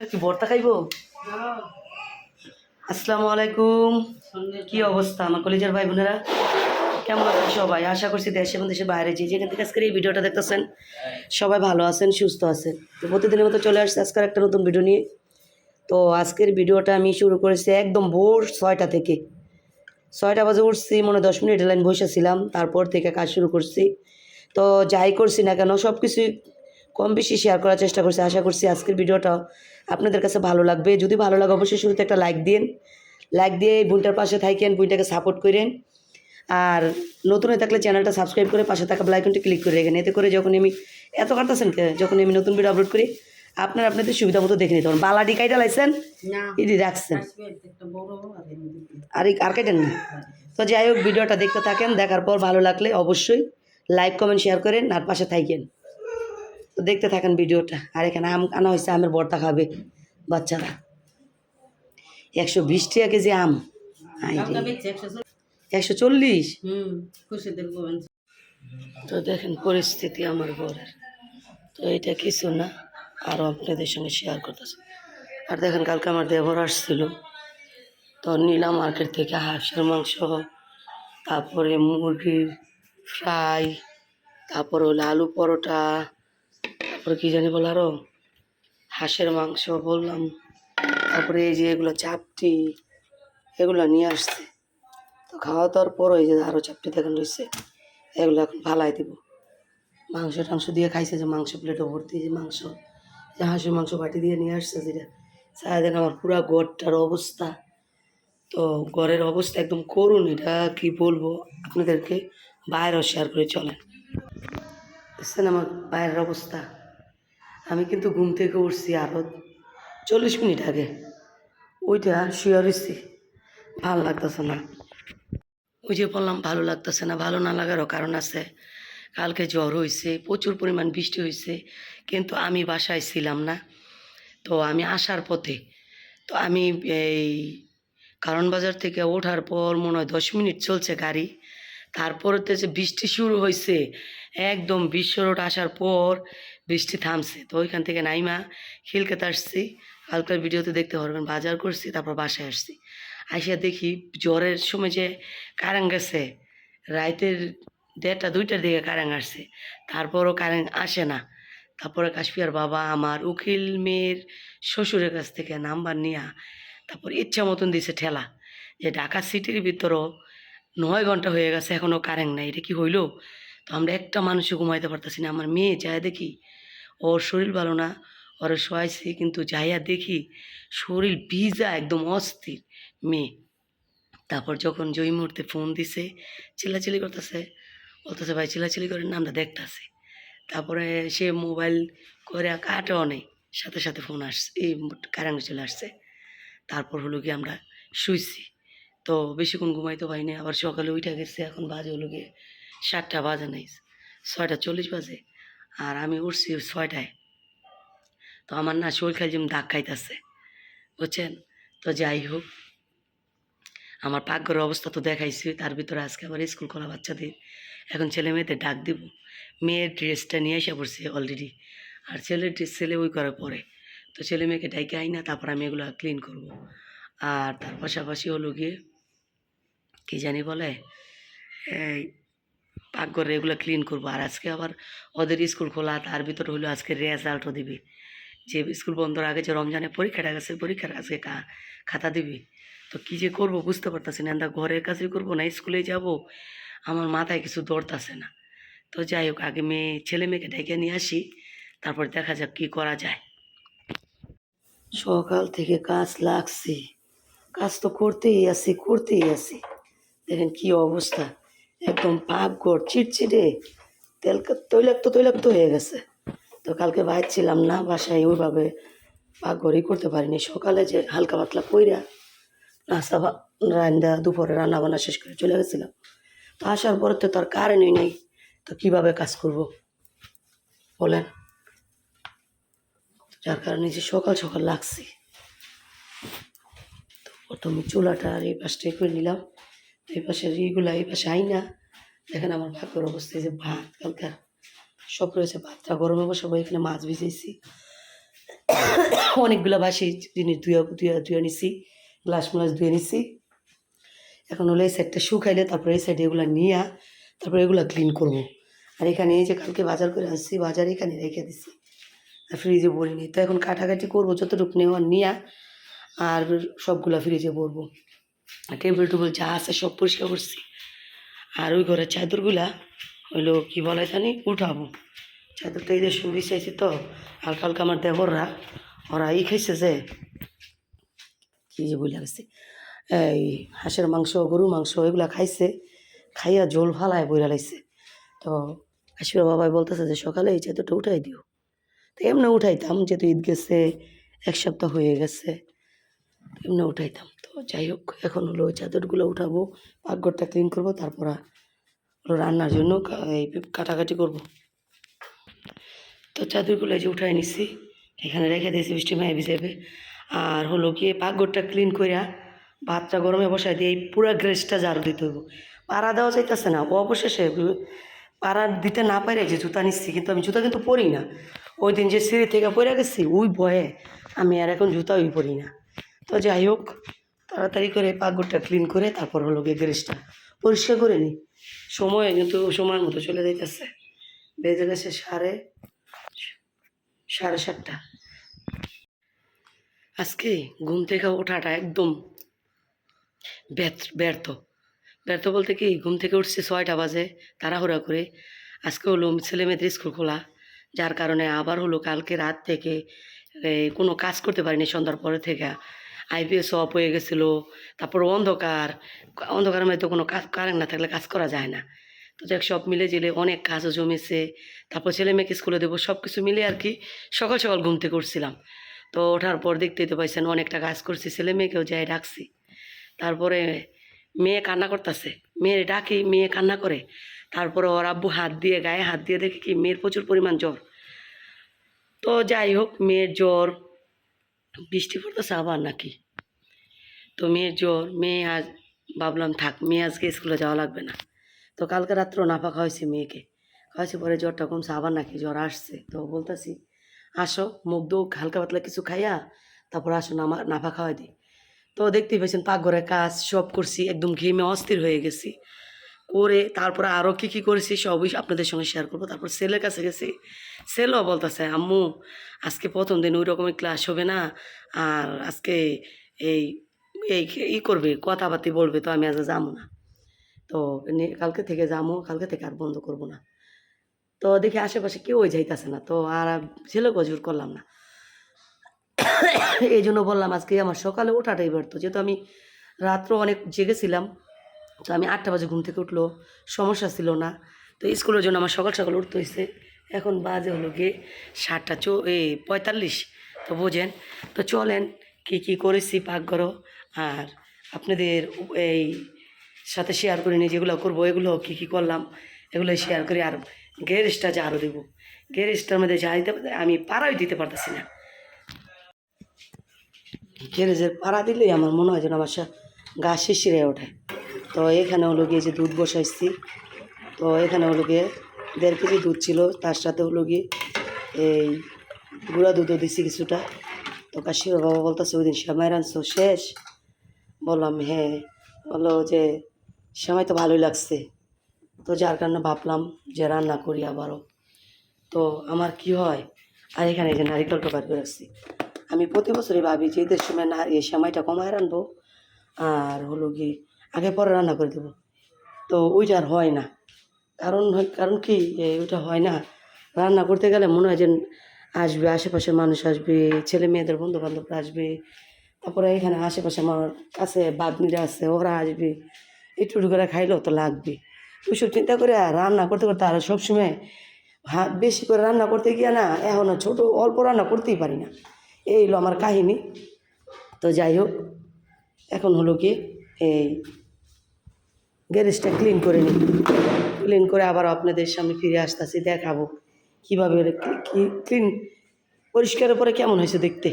কি, ভর্তা খাইবো? আসসালামু আলাইকুম। কি অবস্থা আমার কলেজের ভাই বোনেরা? কেমন আছেন সবাই? আশা করছি দেশে এবং দেশের বাইরে যে যেখান থেকে আজকের এই ভিডিওটা দেখতেছেন, সবাই ভালো আছেন, সুস্থ আছেন। তো প্রতিদিনের মতো চলে আসছে আজকের একটা নতুন ভিডিও নিয়ে। তো আজকের ভিডিওটা আমি শুরু করেছি একদম ভোর ছয়টা থেকে। ছয়টা বাজে উঠছি, মনে দশ মিনিট লাইন বসেছিলাম তারপর থেকে কাজ শুরু করছি। তো যাই করছি না কেন সব কিছুই কম বেশি শেয়ার করার চেষ্টা করছি। আশা করছি আজকের ভিডিওটা আপনাদের কাছে ভালো লাগবে। যদি ভালো লাগে অবশ্যই শুরুতে একটা লাইক দিন লাইক দিয়ে এই বোনটার পাশে থাকেন বোনটাকে সাপোর্ট করেন। আর নতুন হয়ে থাকলে চ্যানেলটা সাবস্ক্রাইব করে পাশে থাকা বেলাইকনটি ক্লিক করে রেখেন। এতে করে যখন আমি এত কাটতেছেন যখন আমি নতুন ভিডিও আপলোড করি আপনার আপনাদের সুবিধা মতো দেখে নিতে পারেন বালাডি কাইটা লাইছেন? ইডি রাখছেন। আর আর এই আর কাইটেন না? তো যাই হোক ভিডিওটা দেখতে থাকেন। দেখার পর ভালো লাগলে অবশ্যই লাইক কমেন্ট শেয়ার করেন। আর পাশে থাকেন। তো দেখতে থাকেন ভিডিওটা। আর এখানে আম আনা হয়েছে আমের বর্তা খাবে বাচ্চারা। একশো বিশ টাকা কেজি আম। একশো চল্লিশ। তো দেখেন পরিস্থিতি আমার ঘরের। তো এটা কিছু না আরও আপনাদের সঙ্গে শেয়ার করতেছে। আর দেখেন কালকে আমার দেবর আসছিল। তো নিলাম মার্কেট থেকে হাঁসের মাংস তারপরে মুরগির ফ্রাই তারপরে হলো আলু পরোটা তারপরে কি জানি বল আরও হাঁসের মাংস বললাম। তারপরে এই যে এগুলো চাপটি, এগুলো নিয়ে আসছে। তো খাওয়া দাওয়ার পর এই যে আরও চাপটি দেখেন রয়েছে এগুলো এখন ফালাই দিব। মাংস টাংস দিয়ে খাইছে যে মাংস প্লেটে ভর্তি যে মাংস, যে হাঁসের মাংস বাটি দিয়ে নিয়ে আসছে যেটা। সারাদিন আমার পুরা গড়টার অবস্থা। তো ঘরের অবস্থা একদম করুন, এটা কি বলব? আপনাদেরকে বাইরেও শেয়ার করে চলেন। বুঝছেন আমার বাইরের অবস্থা? আমি কিন্তু ঘুম থেকে উঠছি আরও চল্লিশ মিনিট আগে। ওইটা শুয়ে রয়েছি ভালো লাগতেছে না। ওই যে বললাম, ভালো লাগতেছে না, ভালো না লাগারও কারণ আছে। কালকে জ্বর হয়েছে প্রচুর পরিমাণ বৃষ্টি হয়েছে কিন্তু আমি বাসায় ছিলাম না। তো আমি আসার পথে, তো আমি এই কারণ বাজার থেকে ওঠার পর মনে হয় দশ মিনিট চলছে গাড়ি। তারপরে তো যে বৃষ্টি শুরু হয়েছে একদম বিশ্ব রোড আসার পর বৃষ্টি থামছে। তো ওইখান থেকে নাইমা খিলকেতে আসছি। কালকের ভিডিওতে দেখতে পারবেন, বাজার করছি, তারপর বাসায় আসছি। আসিয়া দেখি জ্বরের সময় যে কারেন্ট গেছে, রাইতের দেড়টা, দুইটার দিকে কারেন্ট আসছে। তারপরও কারেন্ট আসে না। তারপরে কাশপিয়ার বাবা, আমার উকিল মেয়ের শ্বশুরের কাছ থেকে নাম্বার নিয়া তারপর ইচ্ছা মতন দিছে ঠেলা। যে ঢাকা সিটির ভিতরও নয় ঘণ্টা হয়ে গেছে এখনও কারেন্ট নাই। এটা কি হইল? তো আমরা একটা মানুষও ঘুমাইতে পারতেছি না। আমার মেয়ে যায় দেখি ওর শরীর ভালো না, ওরা শোয়াইছি, কিন্তু যাইয়া দেখি শরীর ভিজা, একদম অস্থির মেয়ে। তারপর যখন জয়ী মুহূর্তে ফোন দিছে, চিল্লাচিল্লি করতেছে বলতেছে ভাই চিল্লাচিল্লি করেন না, আমরা দেখতেছি। তারপরে সে মোবাইল করে কাটাও নেই সাথে সাথে ফোন আসছে, এই কারেন্ট চলে আসছে। তারপর হলো কি আমরা শুইছি। তো বেশিক্ষণ ঘুমাইতে পারিনি, আবার সকালে উঠে গেছে, এখন বাজে হলো গিয়ে সাতটা, বাজে নাই ছয়টা চল্লিশ বাজে। আর আমি উঠছি ছয়টায়। তো আমার না শরীর খাই যেমন দাগ খাইতেছে, বুঝছেন? তো যাই হোক, আমার পাকঘরের অবস্থা তো দেখাইছি, তার ভিতরে আজকে আবার স্কুল খোলা বাচ্চাদের। এখন ছেলে মেয়েদের ডাক দিব, মেয়ের ড্রেসটা নিয়ে এসে পড়ছে অলরেডি আর ছেলের ড্রেস ছেলে ওই করে পরে। তো ছেলে মেয়েকে ডাইকে আই না তারপর আমি এগুলো ক্লিন করব। আর তার পাশাপাশি হলো গিয়ে, কী জানি বলে, এই পাকঘরে এগুলো ক্লিন করব। আর আজকে আবার ওদের স্কুল খোলা, তার ভিতরে হলো আজকে রেজাল্টও দিবে। যে স্কুল বন্ধর আগে যে রমজানে পরীক্ষাটা গেছে, পরীক্ষার আজকে খাতা দিবি। তো কী যে করব বুঝতে পারতাছি না। ঘরের কাজই করব, না স্কুলে যাব। আমার মাথায় কিছু দৌড়তাছে না। তো যাই হোক, আগে মেয়ে, ছেলে মেয়েকে ডেকে নিয়ে আসি। তারপর দেখা যাক কী করা যায়। সকাল থেকে কাজ লাগছে। কাজ তো করতেই আসি করতেই আছি। দেখেন কি অবস্থা। একদম পাপ গড় চিটচিটে তেল তৈলাক্ত তৈলাক্ত হয়ে গেছে। তো কালকে বাইর ছিলাম না, বাসায় ওইভাবে পাকঘরই করতে পারিনি। সকালে যে হালকা পাতলা কইরা নাস্তা রান্না, দুপুরে রান্না বান্না শেষ করে চলে গেছিলাম। তো আসার পরে তো তার কারেন্টই নেই। তো কীভাবে কাজ করব? বলেন। যার কারণে যে সকাল সকাল লাগছে। তো প্রথমে চুলাটা আর এই পাশটাই করে নিলাম। এই পাশে এইগুলা এই পাশে আইনা। দেখেন আমার ভাগ্যের অবস্থা যে ভাত কালকার সব রয়েছে, ভাতটা গরমে বসাবো, এখানে মাছ ভিজেছি অনেকগুলো বাসি জিনিস ধুয়ে ধুয়ে ধুয়ে নিছি, গ্লাস মুলাস ধুয়ে নিছি। এখন হলো এই সাইডটা শুকাইলে তারপরে এই সাইডে এগুলো নিয়ে তারপরে এগুলো ক্লিন করব। আর এখানে এই যে কালকে বাজার করে আসছি বাজার এখানে রেখে দিছি। আর ফ্রিজে ভরি নি। তো এখন কাটাকাটি করব, যতটুকু নেওয়ার নিয়ে আর সবগুলো ফ্রিজে ভরবো। টেবিল টেবিল যা আছে সব পরিষ্কার করছি। আর ওই ঘরের চাদরগুলা হইল কি বলে জানি, উঠাবো। চাদরটা এই দেশে বিছাইছি তো, হালকা হালকা আমার দেবররা ওরা ই খাইছে যে, কি যে বলে গেছে, এই হাঁসের মাংস গরু মাংস এগুলা খাইছে, খাইয়া জোল ফালায় বইরা লাইছে। তো আশিরা বাবাই বলতেছে যে, সকালে এই চাদরটা উঠাই দিও। তো এমনি উঠাইতাম, যেহেতু ঈদ গেছে, এক সপ্তাহ হয়ে গেছে। এমনি উঠাইতাম। তো যাই হোক, এখন হলো ওই চাদরগুলো উঠাবো, পাকঘরটা ক্লিন করব, তারপর হলো রান্নার জন্য এই কাটাকাটি করব। তো চাদরগুলো যে উঠাই নিছি, এখানে রেখে দিয়েছি বৃষ্টি মায় ভিজাবে আর হলো গিয়ে পাকঘরটা ক্লিন করিয়া ভাতটা গরমে বসাই দিয়ে এই পুরা গ্রেসটা ঝাড়ু দিতে হইব। পাড়া দেওয়া যাইতেছে না, অবশেষে পাড়া দিতে না পারে যে জুতা নিচ্ছি কিন্তু আমি জুতা কিন্তু পরি না। ওই দিন যে সিঁড়ি থেকে পরে গেছি, ওই ভয়ে আমি আর এখন জুতা ওই পরি না। তো যাই হোক, তাড়াতাড়ি করে পাকঘরটা ক্লিন করে তারপর হলো গিয়ে গ্যারেজটা পরিষ্কার করে নিই সময় কিন্তু সময়ের মতো চলে যাইতেছে। বেজে গেছে সাড়ে সাড়ে সাতটা। আজকে ঘুম থেকে ওঠাটা একদম ব্যর্থ ব্যর্থ। বলতে কি, ঘুম থেকে উঠছে ছয়টা বাজে, তাড়াহুড়া করে। আজকে হলো ছেলে মেয়েদের স্কুল খোলা, যার কারণে আবার হলো কালকে রাত থেকে কোনো কাজ করতে পারিনি সন্ধ্যার পরে থেকে। আইপিএস অফ হয়ে গেছিল, তারপর অন্ধকার, অন্ধকারের মধ্যে কোনো কাজ, কারেন্ট না থাকলে কাজ করা যায় না। তো দেখ সব মিলে জিলে অনেক কাজও জমেছে, তারপর ছেলে মেয়েকে স্কুলে দেবো, সব কিছু মিলে আর কি সকাল সকাল ঘুম থেকে উঠছিলাম। তো ওঠার পর দেখতেই তো পাইছেন, অনেকটা কাজ করছি, ছেলে মেয়েকেও যাই ডাকছি। তারপরে মেয়ে কান্না করতেছে মেয়ে ডাকি, মেয়ে কান্না করে। তারপরে ওর আব্বু হাত দিয়ে, গায়ে হাত দিয়ে দেখে কি, মেয়ের প্রচুর পরিমাণ জ্বর। তো যাই হোক, মেয়ের জ্বর বৃষ্টি পড়তেছে আবার নাকি? তো মেয়ের জ্বর, মেয়ে আজ ভাবলাম থাক, মেয়ে আজকে স্কুলে যাওয়া লাগবে না। তো কালকে রাত্রেও নাফা খাওয়াইছি মেয়েকে। খাওয়াইছি পরে জ্বরটা কমছে, আবার নাকি জ্বর আসছে। তো বলতেছি, আসো, মুখ দুখ হালকা পাতলা কিছু খাইয়া, তারপর আসো নামা, নাফা খাওয়াই দিই। তো দেখতেই পেয়েছেন পাকঘরে কাজ সব করছি, একদম ঘেমে অস্থির হয়ে গেছি। করে তারপরে আরও কী কী করেছি সবই আপনাদের সঙ্গে শেয়ার করব। তারপর ছেলের কাছে গেছি। ছেলেও বলতেছে, আম্মু, আজকে প্রথম দিন ওই রকমের ক্লাস হবে না। আর আজকে এই এই ই করবে, কথাবার্তি বলবে, তো আমি আজ যাব না। তো কালকে থেকে যাব, কালকে থেকে আর বন্ধ করব না। তো দেখি আশেপাশে কেউ ওই যাইতেছে না, তো আর ছেলেকেও জোর করলাম না। এই জন্য বললাম, আজকে আমার সকালে ওঠাটাই ব্যর্থ। যেহেতু আমি রাত্র অনেক জেগেছিলাম তো আমি আটটা বাজে ঘুম থেকে উঠল, সমস্যা ছিল না। তো স্কুলের জন্য আমার সকাল সকাল উঠতে হয়েছে এখন বাজে হলো গিয়ে সাতটা চো, এ পঁয়তাল্লিশ। তো বোঝেন, তো চলেন কি কি করেছি পাকঘর আর আপনাদের এই সাথে শেয়ার করে নিয়ে যেগুলো করব, এগুলো কি কি করলাম এগুলো শেয়ার করি আর গ্যারেজটা যে আরও দেবো। গ্যারেজটার মধ্যে যা দিতে আমি পাড়াই দিতে পারতেছি না। গ্যারেজের পাড়া দিলেই আমার মনে হয় যেন আমার গা শিশিরে ওঠে। তো এখানে হলো গিয়ে যে দুধ বসাইছি। তো এখানে হলো গিয়ে দেড় কেজি দুধ ছিল, তার সাথে হলো গিয়ে এই গুঁড়া দুধও দিছি কিছুটা। তো কাশির বাবা বলতেছে, ওই দিন সেমাই রাঁধছো, শেষ? বললাম হ্যাঁ। বলল যে, সেমাই তো ভালোই লাগছে। তো যার কারণে ভাবলাম যে রান্না করি আবারও। তো আমার কি হয়, আর এখানে যে নারিকেলটা বার করে রাখছি। আমি প্রতি বছরই ভাবি যে ঈদের সময় না, এই সেমাইটা কমায় রানবো আর হলো গিয়ে আগে পরে রান্না করে দেবো। তো ওইটা আর হয় না। কারণ কারণ কি ওইটা হয় না। রান্না করতে গেলে মনে হয় যে আসবে, আশেপাশের মানুষ আসবে, ছেলে মেয়েদের বন্ধু বান্ধবরা আসবে, তারপরে এখানে আশেপাশে আমার কাছে বাগনিরা আছে, ওরা আসবে। একটু করে খাইলেও তো লাগবে। ওইসব চিন্তা করে রান্না করতে করতে আর সবসময় হাত বেশি করে রান্না করতে গিয়ে না এখনও ছোটো, অল্প রান্না করতেই পারি না। এই হলো আমার কাহিনী। তো যাই হোক, এখন হলো কি, এই গ্যারেজটা ক্লিন করে নিই। ক্লিন করে আবার আপনাদের সামনে ফিরে আসতেছি, দেখাবো কীভাবে ক্লিন পরিষ্কারের পরে কেমন হয়েছে দেখতে।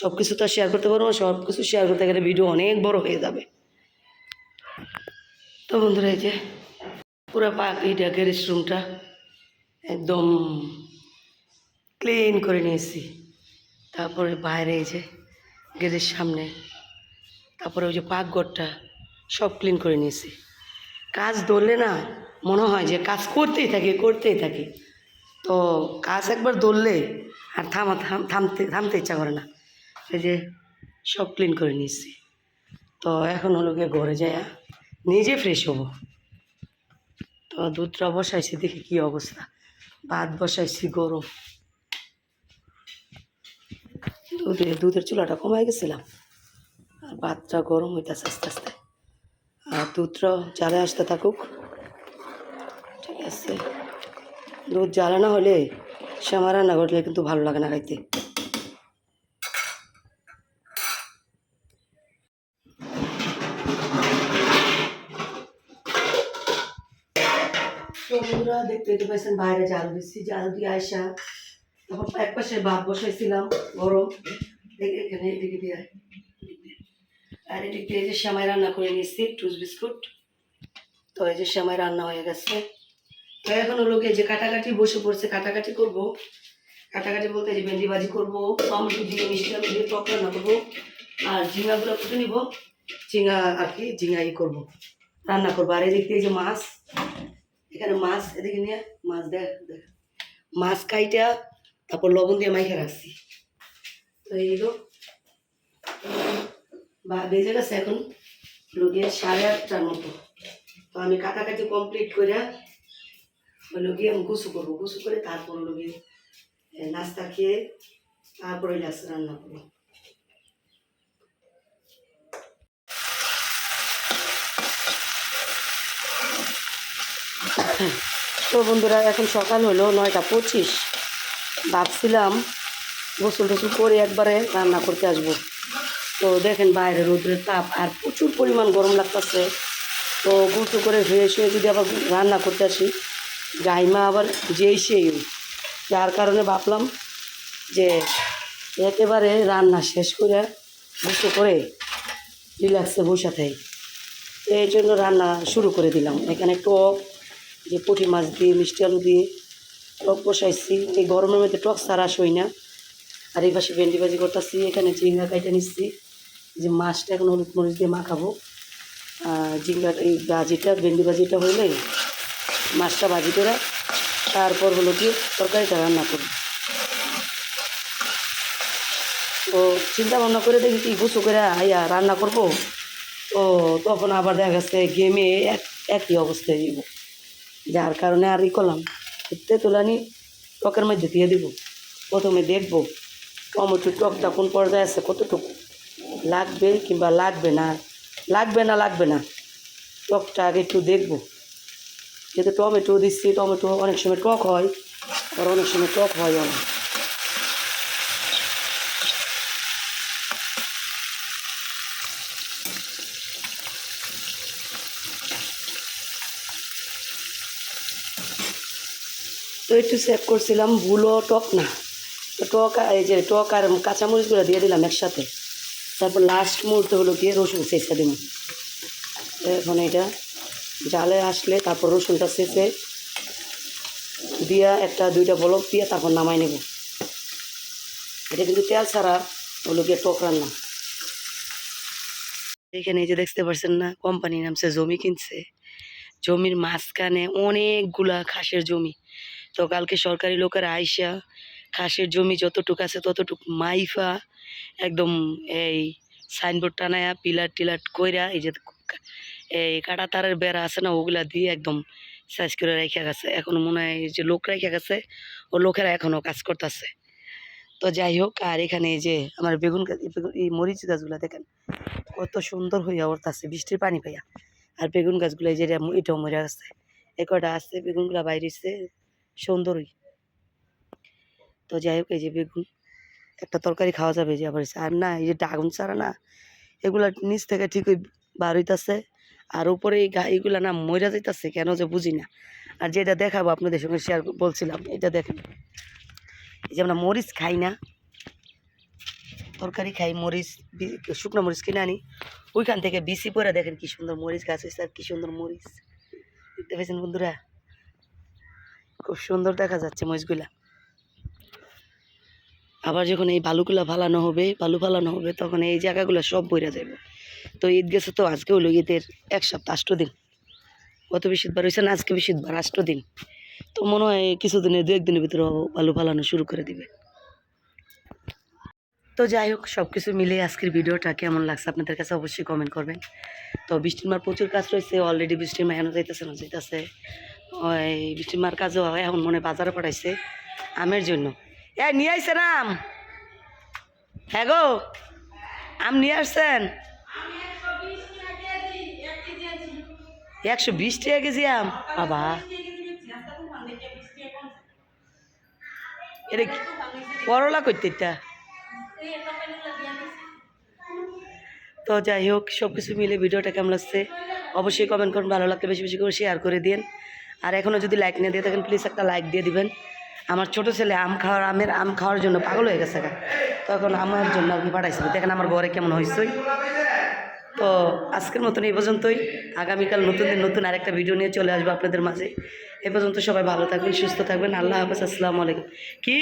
সব কিছু তো শেয়ার করতে পারব না সব কিছু শেয়ার করতে গেলে ভিডিও অনেক বড় হয়ে যাবে। তো বন্ধুরা, এই যে পুরো পাক গ্যারেজ রুমটা একদম ক্লিন করে নিয়েছি। তারপরে বাইরে এই যে গেটের সামনে, তারপরে ওই যে পাকঘরটা সব ক্লিন করে নিয়েছি। কাজ ধরলে না মনে হয় যে কাজ করতেই থাকি করতেই থাকি। তো কাজ একবার ধরলে আর থামা, থাম- থামতে থামতে ইচ্ছা করে না। এই যে সব ক্লিন করে নিয়েছি। তো এখন হলো গিয়ে ঘরে যায় নিজে ফ্রেশ হব। তো দুধটা বসাইছি, দেখি কি অবস্থা। ভাত বসাইছি, গরম। দুধে, দুধের চুলাটা কমাই গেছিলাম। আর ভাতটা গরম হইতেছে আস্তে আস্তে। দুধটা জালে আসতে থাকুক, ঠিক আছে। দুধ জ্বালা না হলে শ্যামা রান্না করলে কিন্তু ভালো লাগে না খাইতে। বন্ধুরা, দেখতে দেখতে পাইছেন বাইরে জাল দিচ্ছি জাল দিয়ে আসা তখন এক পাশে ভাত বসাইছিলাম, গরম। এখানে এদিকে দিয়ে। আর এদিক এই যে শ্যামাই রান্না করে নিচ্ছি টুস বিস্কুট। তো এই যে শ্যামাই রান্না হয়ে গেছে। তো এখন গিয়ে যে কাটাকাটি বসে পড়ছে, কাটাকাটি করব। কাটাকাটি বলতে যে ভেন্ডি ভাজি করব, টমেটো দিয়ে মিষ্টি আলু দিয়ে টক রান্না করব। আর ঝিঙাগুলো কুটে নিব। ঝিঙা আর কি ঝিঙা ই করব। রান্না করব। আর এদিক দিয়ে যে মাছ, এখানে মাছ, এদিকে নিয়ে মাছ দেখ দেখ। মাছ কাইটা, তারপর লবণ দিয়ে মাইখে রাখছি। তো এইগুলো বা বেজে গেছে এখন লোকে সাড়ে আটটার মতো। তো আমি কাটাকাটি কমপ্লিট করে হলো আমি গুছু করব। গুছু করে তারপর হলো নাস্তা খেয়ে তারপরে লাস রান্না করব। তো বন্ধুরা, এখন সকাল হলো নয়টা পঁচিশ। ভাবছিলাম গোসল টোসল করে একবারে রান্না করতে আসব। তো দেখেন বাইরে রোদ্রের তাপ আর প্রচুর পরিমাণ গরম লাগতেছে। তো গোসল করে ফ্রেশ শুয়ে যদি আবার রান্না করতে আসি গাইমা আবার যেই সেই। যার কারণে ভাবলাম যে একেবারে রান্না শেষ করে গোসল করে রিল্যাক্সে বসে এই জন্য রান্না শুরু করে দিলাম। এখানে টক, যে পুঁটি মাছ দিয়ে, মিষ্টি আলু দিয়ে টক বসাইছি। এই গরমের মধ্যে টক সারা সই না। আর এই পাশে ভেন্ডি ভাজি করতেছি, এখানে চিংড়া কাইটা নিচ্ছি। যে মাছটা এখন হলুদ মরিচ দিয়ে মাখাবো। ঝিঙ্গা এই ভাজিটা, ভেন্ডি ভাজিটা হইলে মাছটা ভাজি করে তারপর হলো কি তরকারিটা রান্না করব। তো চিন্তা ভাবনা করে দেখি কি গুছু করে আইয়া রান্না করব। তো তখন আবার দেখা গেছে গেমে এক, একই অবস্থায় দিব। যার কারণে আর ই করলাম। তেঁতুলানি টকের মধ্যে দিয়ে দিব। প্রথমে দেখব। টমেটো টকটা কোন পর্যায়ে আছে, কতটুকু? লাগবে কিংবা লাগবে না? লাগবে না লাগবে না। টকটা আগে একটু দেখব। যেহেতু টমেটো দিচ্ছি, টমেটো অনেক সময় টক হয় আর অনেক সময় টক হয় অনেক তো একটু সেভ করছিলাম, ভুলো টক না। তো টক এই যে টক আর কাঁচামরিচগুলো দিয়ে দিলাম একসাথে। তারপর লাস্ট মুহূর্তে হলো গিয়ে রসুন চেঁচা দিলাম এখন এটা জালে আসলে তারপর রসুনটা চেঁচে দিয়া একটা, দুইটা বলক দিয়ে তারপর নামাই নেব। এটা কিন্তু তেল ছাড়া হলো গিয়ে টক রান্না। এখানে এই যে দেখতে পাচ্ছেন না কোম্পানি নামছে, জমি কিনছে। জমির মাঝখানে অনেকগুলা খাসের জমি। তো কালকে সরকারি লোকেরা আইসা খাসের জমি যতটুক আছে ততটুক মাইফা একদম এই সাইনবোর্ড টানায়া পিলার টিলার কইরা, এই যে এই কাটা তারের বেড়া আছে না, ওগুলা দিয়ে একদম সাইজ করে রেখে গেছে। এখন মনে হয় যে লোক রেখে গেছে, ও লোকেরা এখনও কাজ করতেছে। তো যাই হোক, আর এখানে এই যে আমার বেগুন গাছ, এই মরিচ গাছগুলো দেখেন, কত সুন্দর হইয়া উঠতেছে, বৃষ্টির পানি পাইয়া। আর বেগুন গাছগুলো এই যে এটা- এটাও মরে গেছে। এ কটা আছে? বেগুনগুলো বাইরেছে। সুন্দরই। তো যাই হোক, এই যে বেগুন একটা তরকারি খাওয়া যাবে যে আবার আর না, এই যে ডাগুন ছাড়া না, এগুলা নিচ থেকে ঠিকই বার হইতাছে। আর উপরে এই গা এইগুলা না মরে যাইতাছে, কেন যে বুঝি না। আর যেটা দেখাবো আপনাদের সঙ্গে শেয়ার বলছিলাম, এটা দেখেন। এই যে আমরা মরিচ খাই না, তরকারি খাই, মরিচ শুকনো মরিচ কিনে আনি। ওইখান থেকে বিসি পরে দেখেন কি সুন্দর মরিচ গাছ হয়েছে আর কি সুন্দর মরিচ। দেখতে পেয়েছেন বন্ধুরা? খুব সুন্দর দেখা যাচ্ছে মরিচগুলা। আবার যখন এই বালুগুলা ফালানো হবে, বালু ফালানো হবে, তখন এই জায়গাগুলো সব বইরা যাবে তো ঈদ গেছে তো আজকে হলো ঈদের এক সপ্তাহ আষ্ট দিন কত বৃহস্পতিবার হয়েছে না, আজকে বৃহস্পতিবার আষ্ট দিন তো মনে হয় কিছুদিনে দু একদিনের ভিতরে বালু ফালানো শুরু করে দিবে। তো যাই হোক সব কিছু মিলে আজকের ভিডিওটা কেমন লাগছে আপনাদের কাছে অবশ্যই কমেন্ট করবেন। তো বৃষ্টির মার প্রচুর কাজ রয়েছে অলরেডি বৃষ্টির মা এখনও যাইতেছে না, যাইতেছে। ওই বৃষ্টির মার কাজও এখন মনে বাজারে পাঠাইছে আমের জন্য। এ, নিয়ে আইসেন আম? হ্যাঁ গো। আম নিয়ে আসছেন? একশো বিশ টাকা কেজি আম? বাবা। এটা করলা করতে তো যাই হোক সব কিছু মিলে ভিডিওটা কেমন লাগছে অবশ্যই কমেন্ট করুন, ভালো লাগলে বেশি বেশি করে শেয়ার করে দিন আর এখনও যদি লাইক না দিয়ে থাকেন প্লিজ একটা লাইক দিয়ে দিবেন। আমার ছোট ছেলে আম খাওয়ার, আমের আম খাওয়ার জন্য পাগল হয়ে গেছে। তখন আমার জন্য আপনি পাঠাইছিল দেখেন আমার ঘরে কেমন হয়েছে তো আজকের মতন এই পর্যন্তই। আগামীকাল নতুন দিন, নতুন আরেকটা ভিডিও নিয়ে চলে আসব আপনাদের মাঝে। এ পর্যন্ত সবাই ভালো থাকবেন, সুস্থ থাকবেন। আল্লাহ হাফেজ, আসসালামু আলাইকুম। কি?